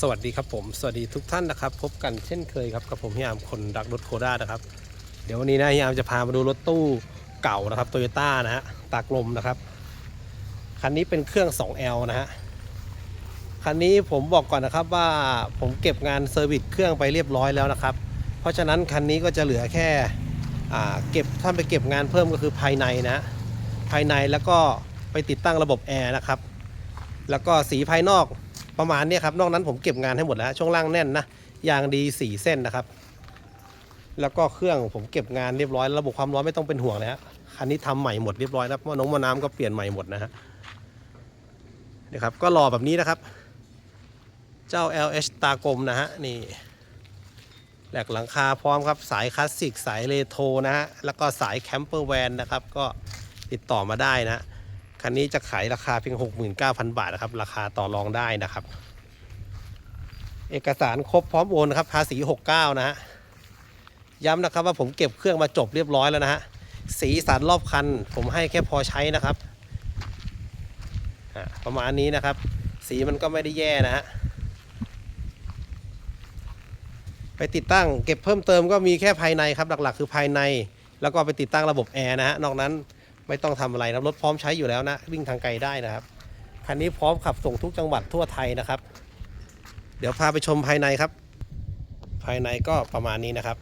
สวัสดีครับผม สวัสดีทุกท่านนะครับ พบกันเช่นเคยครับกับผมพี่อามคนรักรถโครานะครับ เดี๋ยววันนี้นะพี่อามจะพามาดูรถตู้เก่านะครับโตโยต้านะฮะตากลมนะครับ คันนี้เป็นเครื่อง 2L นะฮะ คันนี้ผมบอกก่อนนะครับว่าผมเก็บงานเซอร์วิสเครื่องไปเรียบร้อยแล้วนะครับ เพราะฉะนั้นคันนี้ก็จะเหลือแค่เก็บถ้านไปเก็บงานเพิ่มก็คือภายในนะ ภายในแล้วก็ไปติดตั้งระบบแอร์นะครับ แล้วก็สีภายนอก ประมาณนี้ครับนอกนั้นผมเก็บงานให้หมดแล้ว ช่วงล่างแน่นนะยางดีสี่เส้นนะครับ แล้วก็เครื่องผมเก็บงานเรียบร้อย ระบบความร้อนไม่ต้องเป็นห่วงเลยฮะคันนี้ทำใหม่หมดเรียบร้อยแล้วม้อน้องมอน้ำก็เปลี่ยนใหม่หมดนะฮะนี่ครับก็รอแบบนี้นะครับ เจ้า LH ตากลมนะฮะนี่แหลกหลังคาพร้อมครับสายคลาสสิกสายเรโทรนะฮะแล้วก็สายแคมเปอร์แวนนะครับก็ติดต่อมาได้นะ คันนี้จะขายราคาเพียง 69,000 บาทนะครับ ราคาต่อรองได้นะครับ เอกสารครบพร้อมโอนครับภาษี 69 นะฮะย้ำนะครับว่าผมเก็บเครื่องมาจบเรียบร้อยแล้วนะฮะสีสันรอบคัน ผมให้แค่พอใช้นะครับประมาณนี้นะครับ สีมันก็ไม่ได้แย่นะฮะไปติดตั้งเก็บเพิ่มเติมก็มีแค่ภายในครับหลักๆ คือภายใน แล้วก็ไปติดตั้งระบบแอร์นะฮะนอกนั้น ไม่ต้องทำอะไรนะรถพร้อมใช้อยู่แล้วนะ วิ่งทางไกลได้นะครับ คันนี้พร้อมขับส่งทุกจังหวัดทั่วไทยนะครับ เดี๋ยวพาไปชมภายในครับ ภายในก็ประมาณนี้นะครับ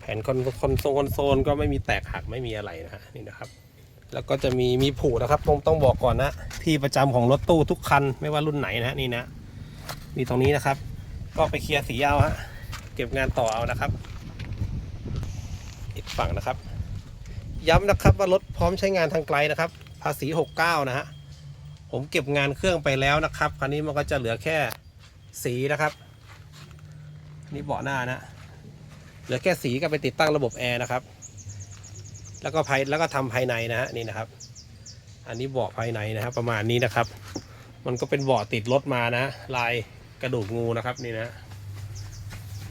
แผ่นคอนคอนโซลคอนโซลก็ไม่มีแตกหักไม่มีอะไรนะฮะนี่นะครับแล้วก็จะมีมีผูนะครับต้องต้องบอกก่อนนะที่ประจำของรถตู้ทุกคันไม่ว่ารุ่นไหนนะฮะนี่นะ มีตรงนี้นะครับ ก็ไปเคลียร์สีเอาฮะเก็บงานต่อเอานะครับอีกฝั่งนะครับ ย้ำนะครับว่ารถพร้อมใช้งานทางไกลนะครับ ภาษี 69 นะฮะ ผมเก็บงานเครื่องไปแล้วนะครับคันนี้มันก็จะเหลือแค่สีนะครับ นี่เบาะหน้านะ เหลือแค่สีก็ไปติดตั้งระบบแอร์นะครับ แล้วก็ภายแล้วก็ทำภายในนะฮะนี่นะครับ อันนี้เบาะภายในนะครับ ประมาณนี้นะครับ มันก็เป็นเบาะติดรถมานะ ลายกระดูกงูนะครับนี่นะ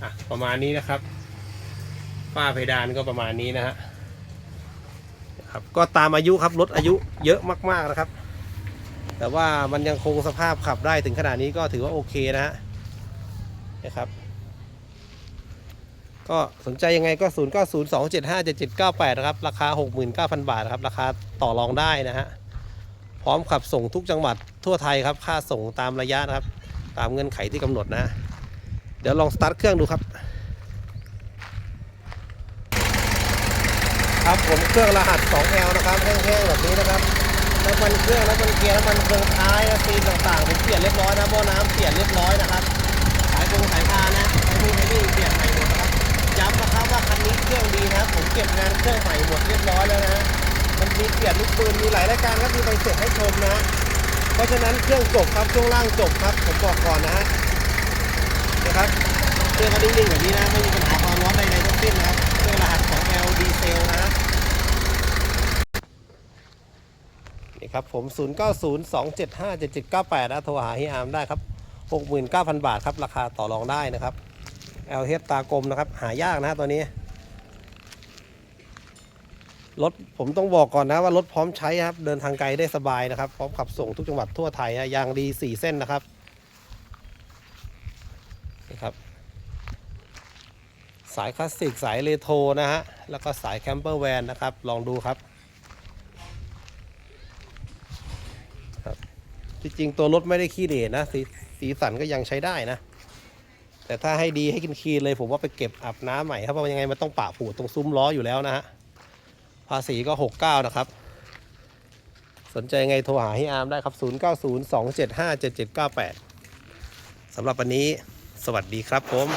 อะประมาณนี้นะครับฝ้าเพดานก็ประมาณนี้นะฮะ ครับก็ตามอายุครับรถอายุเยอะมากๆนะครับ แต่ว่ามันยังคงสภาพขับได้ถึงขนาดนี้ก็ถือว่าโอเคนะฮะนะครับ ก็สนใจยังไงก็ 0 9 0 2 7 5 7 7 9 8 นะครับ ราคา 69,000 บาทนะครับ ราคาต่อรองได้นะฮะพร้อมขับส่งทุกจังหวัดทั่วไทยครับ ค่าส่งตามระยะนะครับ ตามเงื่อนไขที่กำหนดนะ เดี๋ยวลองสตาร์ทเครื่องดูครับ ครับผมเครื่องรหัส 2L นะครับแห้งๆแบบนี้นะครับน้ำมันเครื่องน้ำมันเกียร์น้ำมันเครื่องท้ายนะซีนต่างๆผมเปลี่ยนเรียบร้อยนะหม้อน้ำเปลี่ยนเรียบร้อยนะครับสายตรงสายพานะไอ้นี่ไอ้นี่เปลี่ยนใหม่หมดนะครับย้ำนะครับว่าคันนี้เครื่องดีนะผมเก็บงานเครื่องใหม่หมดเรียบร้อยแล้วนะมันมีเปลี่ยนลูกปืนมีหลายรายการครับมีใบเสร็จให้ชมนะ เพราะฉะนั้นเครื่องจบครับช่วงล่างจบครับ ผมบอกก่อนนะฮะนะครับเครื่องก็นิ่งๆแบบนี้นะไม่มีปัญหาความร้อนใดๆทั้งสิ้นนะครับเครื่องรหัสของ L ดีเซลนะฮะนี่ ครับผม 0902757798นะโทรหาเฮียอาร์มได้ครับ 69,000 บาทครับ ราคาต่อรองได้นะครับ LH ตากลมนะครับ หายากนะตัวนี้ รถผมต้องบอกก่อนนะว่ารถพร้อมใช้ครับ เดินทางไกลได้สบายนะครับ พร้อมขับส่งทุกจังหวัดทั่วไทยฮะยางดี 4 เส้นนะครับนี่ครับ สายคลาสสิกสายเรโทรนะฮะ แล้วก็สายแคมเปอร์แวนนะครับ ลองดูครับ ที่จริงตัวรถไม่ได้ขี้เหร่นะสีสีสันก็ยังใช้ได้นะ แต่ถ้าให้ดีให้กินคีนเลยผมว่าไปเก็บอาบน้ำใหม่ครับเพราะว่ายังไงมันต้องปะผูตรงซุ้มล้ออยู่แล้วนะฮะภาษีก็ 69 นะครับ สนใจไงโทรหาให้อาร์มได้ครับ 0902757798สำหรับวันนี้ สวัสดีครับผม